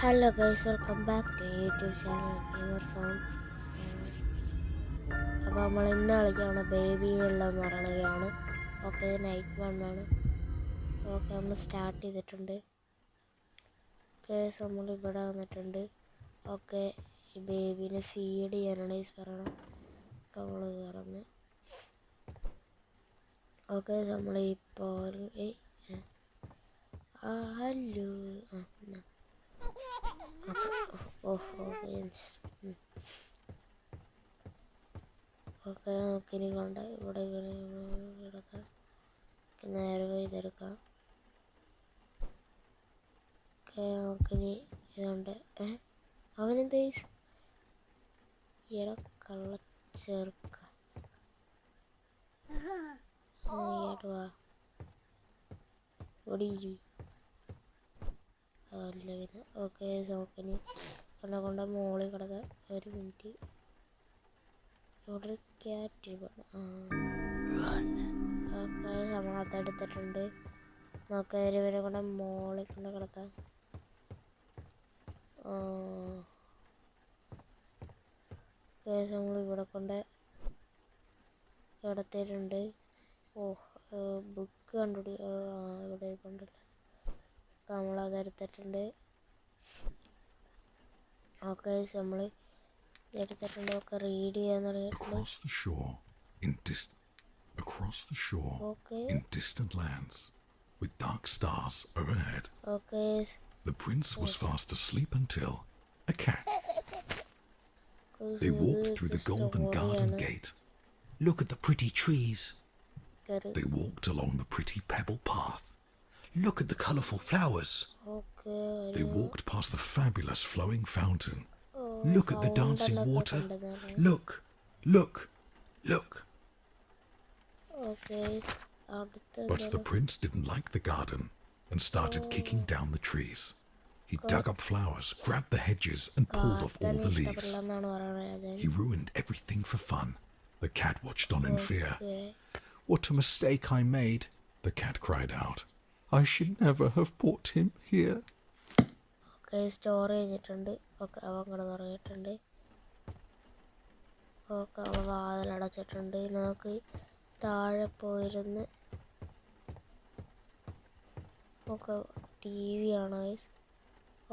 Hello guys welcome back to YouTube channel your zone അപ്പോൾ നമ്മൾ ഇന്ന് കളിക്കുകയാണ് ബേബി എല്ലാം എന്ന് പറയുകയാണ് ഓക്കെ നൈറ്റ് വണ്ണാണ് ഓക്കെ നമ്മൾ സ്റ്റാർട്ട് ചെയ്തിട്ടുണ്ട്. കേസ് നമ്മൾ ഇവിടെ വന്നിട്ടുണ്ട്. ഓക്കെ ഈ ബേബീനെ ഫീഡ് ചെയ്യാനാണ് ഈ പറയണം നമ്മൾ കറന്ന് ഓക്കെ നമ്മൾ ഇപ്പോൾ ഹലോ ഓഹോ ഓക്കെ നമുക്കിനി കണ്ട ഇവിടെ കിടക്കാം നേരെ ഇതെടുക്കാം ഓക്കെ നമുക്കിനി ഇതുണ്ട് ഏ അവനെന്താ ഇട കള്ള ചേർക്ക ഇടുവാ ഇവിടെ ഇരി അല്ലെങ്കിൽ ഓക്കെ നോക്കിനി കൊണ്ട കൊണ്ട മോളിൽ കിടക്ക ഒരു മിനിറ്റ് ഇവിടെ ക്യാറ്റ് ഓക്കെ നമ്മളത് എടുത്തിട്ടുണ്ട്. നോക്കാം ഇവരെ കൊണ്ട് മോളിൽ കൊണ്ട് കിടക്കാം കേസ് നമ്മൾ ഇവിടെ കൊണ്ട് കിടത്തിയിട്ടുണ്ട് ഓ ബുക്ക് കണ്ടുപിടി ഇവിടെ കൊണ്ടല്ലോ നമ്മൾ അതെടുത്തിട്ടുണ്ട് ഓക്കെ നമ്മൾ എടുത്തിട്ടുണ്ട് ഒക്കെ റീഡ് ചെയ്യാൻ തുടങ്ങിയിട്ടുണ്ട് Across the shore, in dis- across the shore, Okay. in distant lands, with dark stars overhead, okay the prince was fast asleep until a cat. They walked through the golden garden gate. Look at the pretty trees. They walked along the pretty pebble path. Look at the colourful flowers. They walked past the fabulous flowing fountain. Look at the dancing water. Look, look, look. Okay. But the prince didn't like the garden and started kicking down the trees. He dug up flowers, grabbed the hedges, and pulled off all the leaves. He ruined everything for fun. The cat watched on in fear. What a mistake I made, the cat cried out. I should never have brought him here. Okay store ചെയ്തിട്ടുണ്ട്. Okay അവൻ കിടന്ന് ഉറങ്ങിയിട്ടുണ്ട് okay അവൻ വാതിലടച്ചിട്ടുണ്ട്. ഇനി നമുക്ക് താഴെ പോയിരുന്ന് okay T V ആണ് guys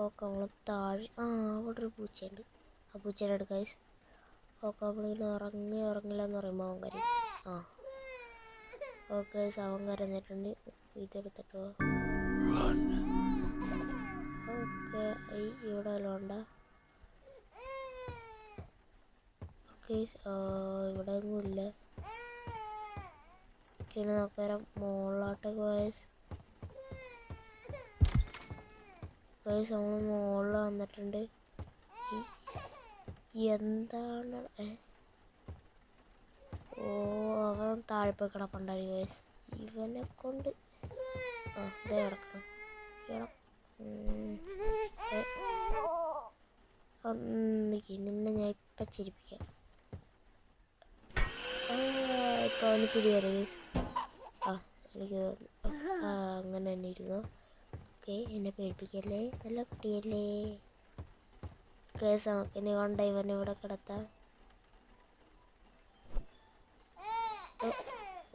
okay നമ്മൾ താഴെ ആ അവിടെ ഒരു പൂച്ചയുണ്ട്. ആ പൂച്ചയുടെ അടുത്ത് ഗൈസ് ഓക്കെ നമ്മളിങ്ങനെ ഇറങ്ങി ഇറങ്ങില്ല എന്ന് പറയുമ്പോൾ അവൻ കരയും. ആ. ഓക്കെ അവൻ കരഞ്ഞിട്ടുണ്ട്. ഇതെടുത്തിട്ടോ ഓക്കെ ഇവിടെ വല്ലതും ഉണ്ടോ? ഓക്കെ ഇവിടെ ഒന്നും ഇല്ല. പിന്നെ നോക്കാം മുകളിലോട്ടൊക്കെ പോയസ് വയസ് നമ്മൾ മുകളിൽ വന്നിട്ടുണ്ട്. എന്താണ് ഓ അവൻ താഴ്പോയി കിടപ്പുണ്ടായി ഗൈസ് ഇവനെ കൊണ്ട് നിന്നെ ഞാൻ ഇപ്പം ചിരിപ്പിക്കാം. ചിരി ഗൈസ് ആ എനിക്ക് അങ്ങനെ തന്നെ ഇരുന്നു? ഓക്കെ എന്നെ പേടിപ്പിക്കല്ലേ? നല്ല കുട്ടിയല്ലേ? കേസ് നമുക്ക് ഇനി കൊണ്ട ഇവനെ ഇവിടെ കിടത്താം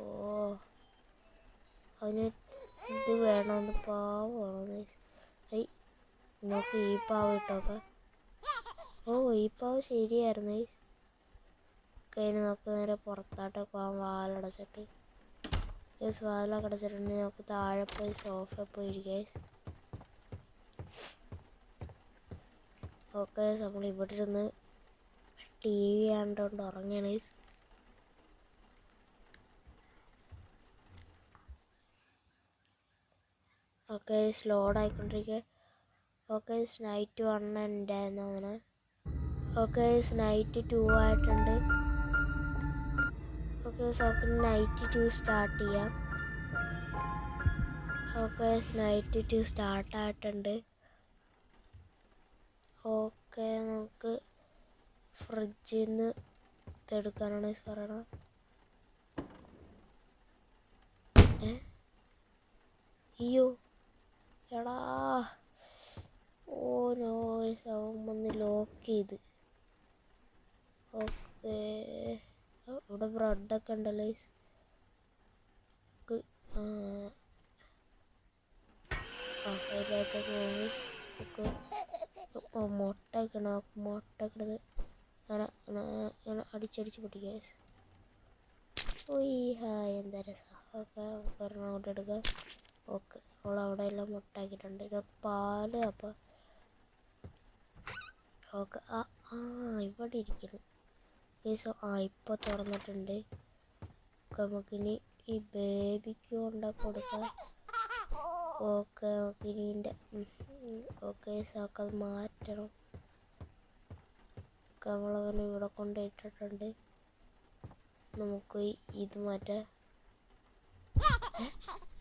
ഓ, ഓ അവന് ഇത് വേണമെന്ന് പാവമാണ് ഐ നോക്ക് ഈ പാവ് ഇട്ടോക്കെ. ഓ ഈ പാവ് ശരിയായിരുന്നു. കയ്യിൽ നോക്ക് നേരെ പുറത്താട്ടൊക്കെ പോകാൻ വാലടച്ചിട്ട്. ഗൈസ് വാലൊക്കെ അടച്ചിട്ടുണ്ടെങ്കിൽ നമുക്ക് താഴെ പോയി സോഫ പോയി ഓക്കെ നമ്മൾ ഇവിടെ ഇരുന്ന് ടി വി കണ്ടുകൊണ്ട് ഉറങ്ങണേ. ഓക്കെ സ്ലോഡ് ആയിക്കൊണ്ടിരിക്കുക ഓക്കെ നൈറ്റ് വൺ ഉണ്ടായിരുന്നു അങ്ങനെ. ഓക്കെ നൈറ്റ് ടു ആയിട്ടുണ്ട്. ഓക്കെ നമുക്ക് നൈറ്റ് ടു സ്റ്റാർട്ട് ചെയ്യാം. ഓക്കെ നൈറ്റ് ടു സ്റ്റാർട്ട് ആയിട്ടുണ്ട്. ഓക്കെ നമുക്ക് ഫ്രിഡ്ജിൽ നിന്ന് ഇതെടുക്കാനാണ് പറയണത്. അയ്യോ. എടാ. ഓ നോ അവൻ വന്ന് ലോക്ക് ചെയ്ത്. ഓക്കെ. ഇവിടെ ബ്രെഡൊക്കെ ഉണ്ടല്ലോ guys. ക്ക് ആ. ആ അതിനകത്തേക്ക് പോയി. നമുക്ക് ഓ മുട്ട വെക്കണം മുട്ട വെക്കണത് അങ്ങനെ അങ്ങനെ അങ്ങനെ അടിച്ചടിച്ച് പൊട്ടിക്കാം guys. ഹായ് എന്താ രസം. ഓക്കെ എടുക്കാം. ഓക്കെ. അവൾ അവിടെ എല്ലാം മുട്ടാക്കിയിട്ടുണ്ട്. ഇത് പാൽ അപ്പോൾ ഓക്കെ ആ ആ ഇവിടെ ഇരിക്കുന്നു. ആ ഇപ്പോൾ തുറന്നിട്ടുണ്ട്. നമുക്കിനി ഈ ബേബിക്ക് ഉണ്ടാക്കി കൊടുക്കാം. ഓക്കെ നമുക്കിനി ഇതിന്റെ ഓക്കെ സാക്കത് മാറ്റണം. നമ്മളവനെ ഇവിടെ കൊണ്ടിട്ടിട്ടുണ്ട് നമുക്ക് ഇത് മാറ്റാം.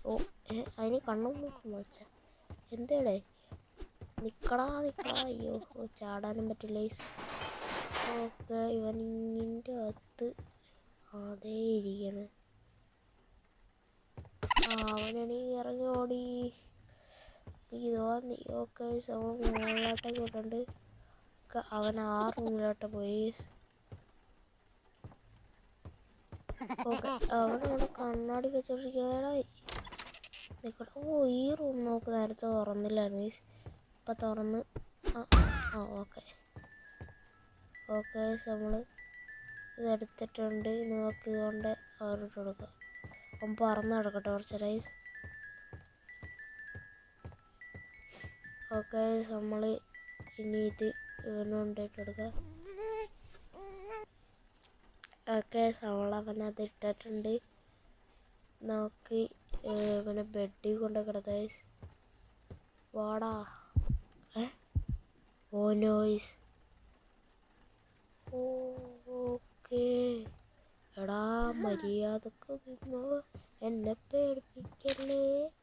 ഓ അതിന് കണ്ണും മൂക്കും വെച്ച. എന്തേടെ? നിക്കടാ നിക്കടാ. അയ്യോ ഓ ചാടാനും പറ്റില്ല ഓക്കെ ഇവൻ ഇങ്ങിന്റെ അകത്ത് അതേ ഇരിക്കണ്. അവനാണീ ഇറങ്ങി ഓടി. ഇതോ ഓക്കെ അവൻ മുകളിലോട്ടൊക്കെ അവൻ ആ റൂമിലോട്ട് പോയി. ഓക്കെ അവനവിടെ കണ്ണാടി വെച്ചോണ്ടിരിക്കണായി നിക്കട്ടെ ഓ ഈ റൂം നോക്ക് നേരത്തെ തുറന്നില്ലായിരുന്നു. guys. ഇപ്പം തുറന്ന് ആ ആ ഓക്കെ ഓക്കെ നമ്മൾ ഇതെടുത്തിട്ടുണ്ട്. ഇനി നമുക്ക് ഇതുകൊണ്ട് അവരോട്ട് കൊടുക്കാം. അപ്പം പറന്ന് കിടക്കട്ടെ കുറച്ച് റൈസ് ഓക്കെ നമ്മൾ ഇനി ഇത് ഇവന് കൊണ്ടിട്ട് കൊടുക്കുക ഓക്കെ നമ്മൾ അവനത് ഇട്ടിട്ടുണ്ട്. നമുക്ക് ഇവനെ ബെഡിൽ കൊണ്ട് കിടത്തായി വാടാ. Oh noise okay. എടാ മര്യാദയ്ക്ക് നിന്നോ. എന്നെ പേടിപ്പിക്കല്ലേ?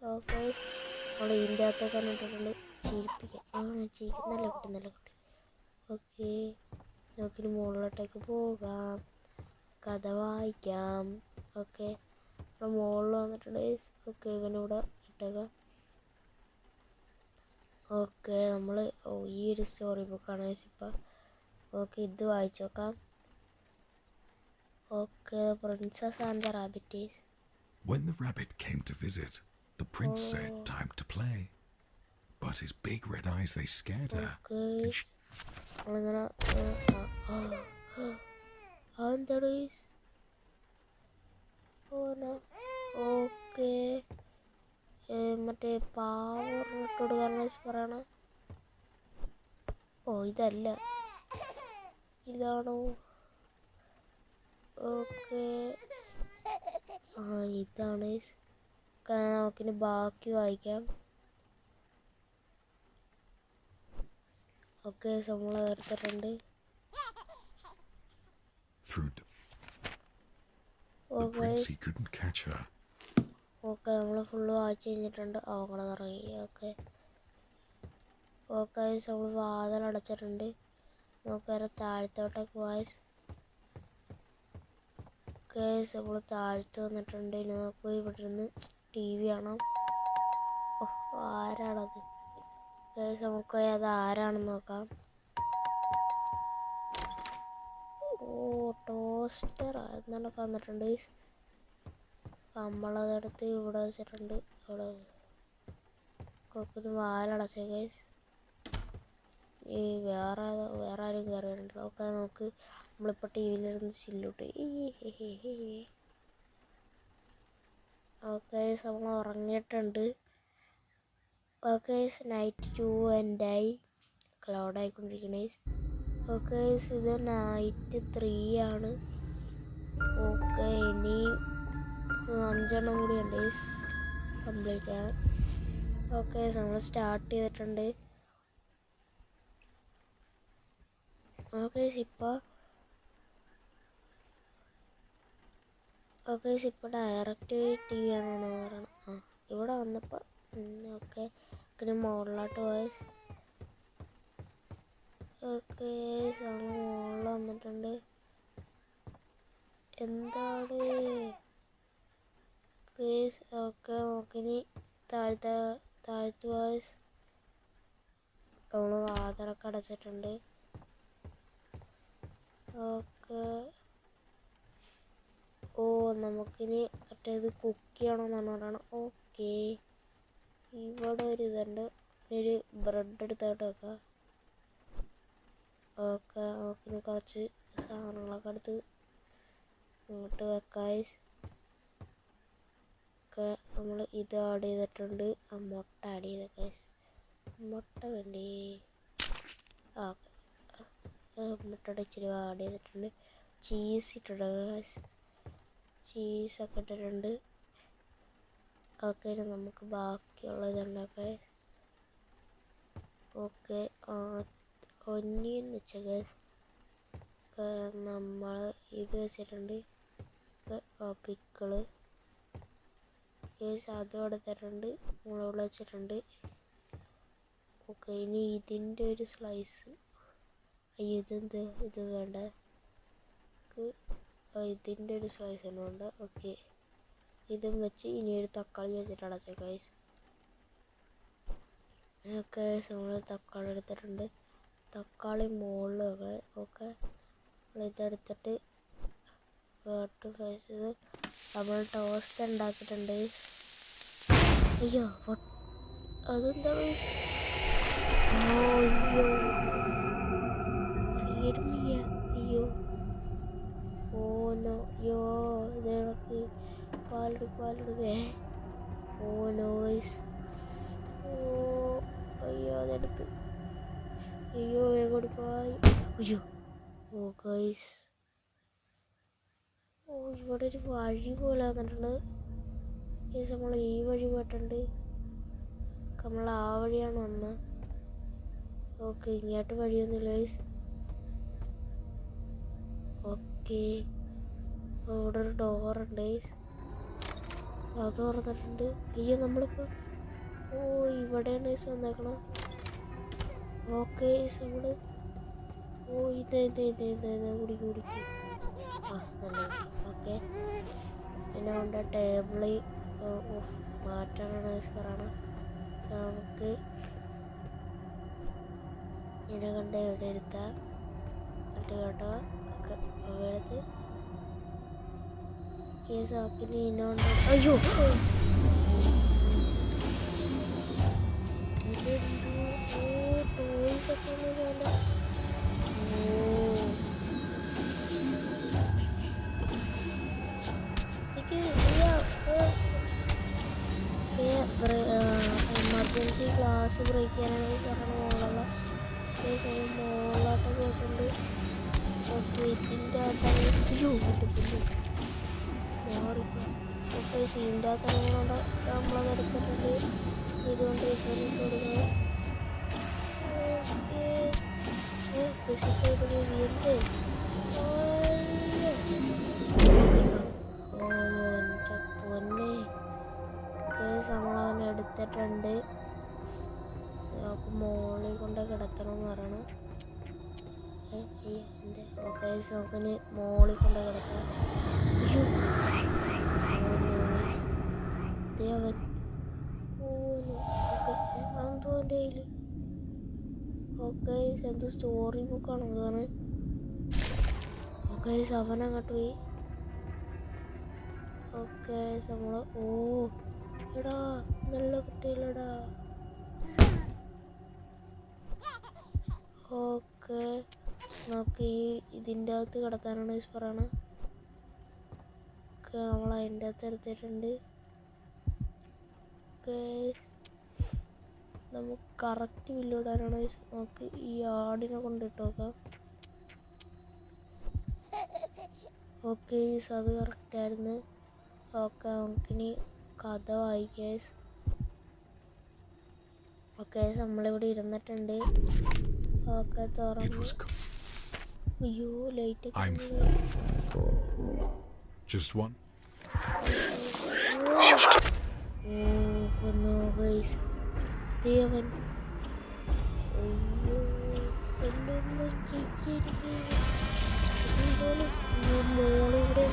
ഓക്കെ നമ്മൾ ഇതിന്റെ അകത്തൊക്കെ കണ്ടിട്ടുണ്ട് ചിരിപ്പിക്കാം ആ ചിരിക്കും നല്ല കുട്ടി നല്ല കുട്ടി. ഓക്കെ. നമുക്കിനി മുകളിലോട്ടേക്ക് പോകാം. കഥ വായിക്കാം. ഓക്കെ. ഇവിടെ മുകളിൽ വന്നിട്ടുണ്ട്. ഓക്കെ ഇവനിവിടെ ഇട്ടേക്കാം. ഓക്കെ നമ്മൾ ഈ ഒരു സ്റ്റോറി ബുക്കാണ് ഇപ്പം ഓക്കെ ഇത് വായിച്ചു നോക്കാം. Okay princess and the rabbits When the rabbit came to visit, the prince said, Oh. Time to play. But his big red eyes, they scared her. and she- നമ്മളിങ്ങനെ അതെന്താണ് ഓക്കെ. മറ്റേ power ഇട്ട് കൊടുക്കാന്ന് പറയണ. ഓ ഇതല്ല. ഇതാണോ? ഓക്കെ. ആ ഇതാണ്. നമുക്കിനി ബാക്കി വായിക്കാം. ഓക്കെ നമ്മൾ എടുത്തിട്ടുണ്ട് through d- the okay prince, he couldn't catch her. Okay നമ്മൾ ഫുള്ള് വായിച്ച് കഴിഞ്ഞിട്ടുണ്ട്. അവങ്ങളെ ഇറങ്ങി. ഓക്കെ ഓക്കെ നമ്മൾ വാതിൽ അടച്ചിട്ടുണ്ട്. നമുക്ക് നേരെ താഴത്തോട്ടൊക്കെ വായിസ് ഓക്കെ നമ്മൾ താഴ്ത്ത് വന്നിട്ടുണ്ട്. ഇനി നമുക്ക് ഇവിടെ നിന്ന് ടി വി കാണാം. ഓ ആരാണത്? ഗൈസ് നമുക്ക് അത് ആരാണെന്ന് നോക്കാം. ടോസ്റ്റർ എന്നൊക്കെ വന്നിട്ടുണ്ട്. നമ്മളതെടുത്ത് ഇവിടെ വെച്ചിട്ടുണ്ട്. ഇവിടെ കൊക്കിന് വാലടച്ചേ ഗൈസ് ഈ വേറെ വേറെ ആരും കയറിയിട്ടുണ്ട് ഒക്കെ നമുക്ക് നമ്മളിപ്പോൾ ടി വിയിലിരുന്ന് ചില്ലൂട്ട് ഓക്കെ നമ്മൾ ഉറങ്ങിയിട്ടുണ്ട്. ഓക്കെ നൈറ്റ് ടു എൻഡായി ക്ലൗഡ് ആയിക്കൊണ്ടിരിക്കണേ ഓക്കെ ഇത് നൈറ്റ് ത്രീ ആണ്. ഓക്കെ ഇനി അഞ്ചെണ്ണം കൂടി ഉണ്ട് കംപ്ലീറ്റ് ചെയ്യാൻ. ഓക്കെ നമ്മൾ സ്റ്റാർട്ട് ചെയ്തിട്ടുണ്ട്. ഓക്കെ ഇപ്പോൾ ഓക്കെ ഇപ്പോൾ ഡയറക്റ്റ് ടി വി ആണെന്ന് പറയണം ആ ഇവിടെ വന്നപ്പോൾ ഓക്കെ പിന്നെ മുകളിലോട്ട് പോയ ഓക്കെ നമ്മൾ മുകളിൽ വന്നിട്ടുണ്ട്. എന്താണ്? കേസ് ഓക്കെ നോക്കിനി. താഴത്തെ താഴത്ത് വായ്സ് നമ്മൾ വാതിലൊക്കെ അടച്ചിട്ടുണ്ട്. ഓക്കെ ഓ നമുക്കിനി മറ്റേത് കുക്ക് ചെയ്യണമെന്നാണ് പറയണം ഓക്കെ. ഇവിടെ ഒരു ഇതുണ്ട്. ഒരു ബ്രെഡ് എടുത്തോട്ട് വെക്കാം. ഓക്കെ ഓക്കിന് കുറച്ച് സാധനങ്ങളൊക്കെ എടുത്ത് ഇങ്ങോട്ട് വെക്കായി. ഒക്കെ നമ്മൾ ഇത് ആഡ് ചെയ്തിട്ടുണ്ട്. മുട്ട ആഡ് ചെയ്ത മുട്ട വേണ്ടേ? ആ മുട്ടയുടെ ഇച്ചിരി ആഡ് ചെയ്തിട്ടുണ്ട്. ചീസ് ഇട്ടിട്ടുണ്ട് ചീസൊക്കെ ഇട്ടിട്ടുണ്ട്. ഓക്കെ നമുക്ക് ബാക്കിയുള്ള ഇതുണ്ടാക്കാം ഓക്കെ എന്ന് വെച്ച നമ്മൾ ഇത് വെച്ചിട്ടുണ്ട്. പിക്കിൾ കേസ് അവിടെ തരുന്നുണ്ട് വെച്ചിട്ടുണ്ട്. ഓക്കെ ഇനി ഇതിന്റെ ഒരു സ്ലൈസ് ഇതെന്ത് ഇത് വേണ്ട. ഇതിന്റെ ഒരു സ്ലൈസ് തന്നെ വേണ്ട. ഓക്കെ. ഇതും വെച്ച് ഇനി ഒരു തക്കാളി വെച്ചിട്ടാണ് അടച്ച കൈസ് ഓക്കെ നമ്മൾ തക്കാളി എടുത്തിട്ടുണ്ട്. തക്കാളി മുകളിലൊക്കെ ഒക്കെ ഇതെടുത്തിട്ട് വേട്ട് കഴിച്ചത് നമ്മൾ ടോസ്റ്റ് ഉണ്ടാക്കിയിട്ടുണ്ട്. അയ്യോ അതെന്താ അയ്യോ ഓ, അയ്യോ. ഓനോ അയ്യോ. ഇതൊക്കെ പാലെടുക്ക് പാലെടുക്കേ ഓ നോ ഓ അയ്യോ അതെടുത്ത് അയ്യോ എങ്ങോട്ട് പോയി അയ്യോ ഓ ഗൈസ് ഓ ഇവിടെ ഒരു വഴി പോലെ വന്നിട്ടുണ്ട്. ഗൈസ് നമ്മൾ ഈ വഴി പോയിട്ടുണ്ട്. നമ്മൾ ആ വഴിയാണ് വന്നത്. ഓക്കെ ഇങ്ങോട്ട് വഴിയൊന്നുമില്ല ഗൈസ് ഓക്കെ അവിടെ ഒരു ഡോറുണ്ട് ഗൈസ് അത് തുറന്നിട്ടുണ്ട് അയ്യോ നമ്മളിപ്പോൾ ഓ ഇവിടെയാണ് ഗൈസ് വന്നേക്കണം ഓക്കെ നമ്മൾ ഓ ഇത് ഇത് ഇത് ഇത് ഇത് കുടിക്ക് കുടിക്ക് ആ നല്ല ഓക്കെ. പിന്നെ കൊണ്ട് ടേബിളിൽ മാറ്റാനാണ് ഗൈസ് പറയണം. നമുക്ക് ഇതിനെ കൊണ്ട് എവിടെ ഇരുത്താം? എന്നിട്ട് കേട്ടോ. എടുത്ത് ഈ സാക്കിന് ഇതിനോണ്ട് അയ്യോ! ടോയ്സ് ഒക്കെ ഉള്ള പോലെ ഓ എമർജൻസി ക്ലാസ് ബ്രേക്ക് ചെയ്യാനായി പറഞ്ഞ മോളുള്ള മോളാട്ടം പോയിട്ടുണ്ട് ഓക്കെ ഇതിന്റെ അകത്താണ് അയ്യോ കിട്ടുന്നു മാറിപ്പോയി ഓക്കെ സീന്റെ അകത്താണ് നമ്മളത് എടുത്തിട്ടുണ്ട് ഇതുകൊണ്ട് ഇതുകൊണ്ട് കൊടുക്കുന്നത് ഓക്കെ ഫിസിക്കൽ വീണ്ടും ഓ എന്റെ പൊന്നെ കേസ് നമ്മളവൻ എടുത്തിട്ടുണ്ട് നമുക്ക് മോളിൽ കൊണ്ട് കിടത്തണം എന്ന് പറയണം ഓക്കെ നമുക്കിനി മോളിൽ കൊണ്ട് കിടത്തണം അയ്യോ ഓ, അവൻ ഓ ഓക്കെ എന്തോ സ്റ്റോറി ബുക്കാണോ ഇതാണ്. ഓക്കെ അവൻ അങ്ങോട്ട് പോയി. ഓക്കെ നമ്മൾ ഓ എടാ നല്ല കുട്ടികളടാ. ഓക്കെ നമുക്ക് ഈ ഇതിന്റെ അകത്ത് കിടത്താനാണ് മിസ് പറയണത് ഓക്കെ നമ്മൾ അതിന്റെ അകത്ത് എടുത്തിട്ടുണ്ട് ഓക്കെ നമുക്ക് കറക്റ്റ് ബില്ലിടാനാണ് guys. നമുക്ക് ഈ ആടിനെ കൊണ്ടിട്ട് നോക്കാം. ഓക്കെ അത് കറക്റ്റായിരുന്നു ഓക്കെ നമുക്കിനി കഥ വായിക്കാം ഓക്കെ നമ്മളിവിടെ ഇരുന്നിട്ടുണ്ട്. ഓക്കെ തുറന്നു. അയ്യോ light Just one. Oh no guys Devan അയ്യോ എന്നൊന്നും ചെയ്യരുത് ഇതുപോലെ മോളിവിടെ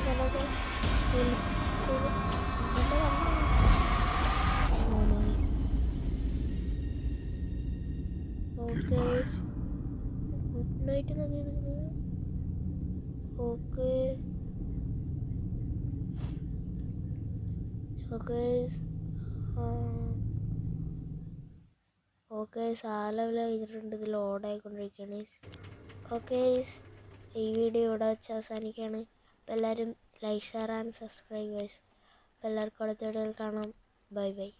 Goodbye. ഗുഡ് നൈറ്റ് എന്നൊക്കെ ഓക്കേ ഓക്കെ ഓക്കെ ഓക്കെ സാലവില കഴിഞ്ഞിട്ടുണ്ട്. ഇത് ലോഡായിക്കൊണ്ടിരിക്കുകയാണ് ഓക്കെ ഈ വീഡിയോ ഇവിടെ വെച്ച് അവസാനിക്കുകയാണ്. അപ്പോൾ എല്ലാവരും like share and subscribe guys അപ്പോൾ എല്ലാവർക്കും അടുത്ത വീഡിയോയിൽ കാണാം. Bye bye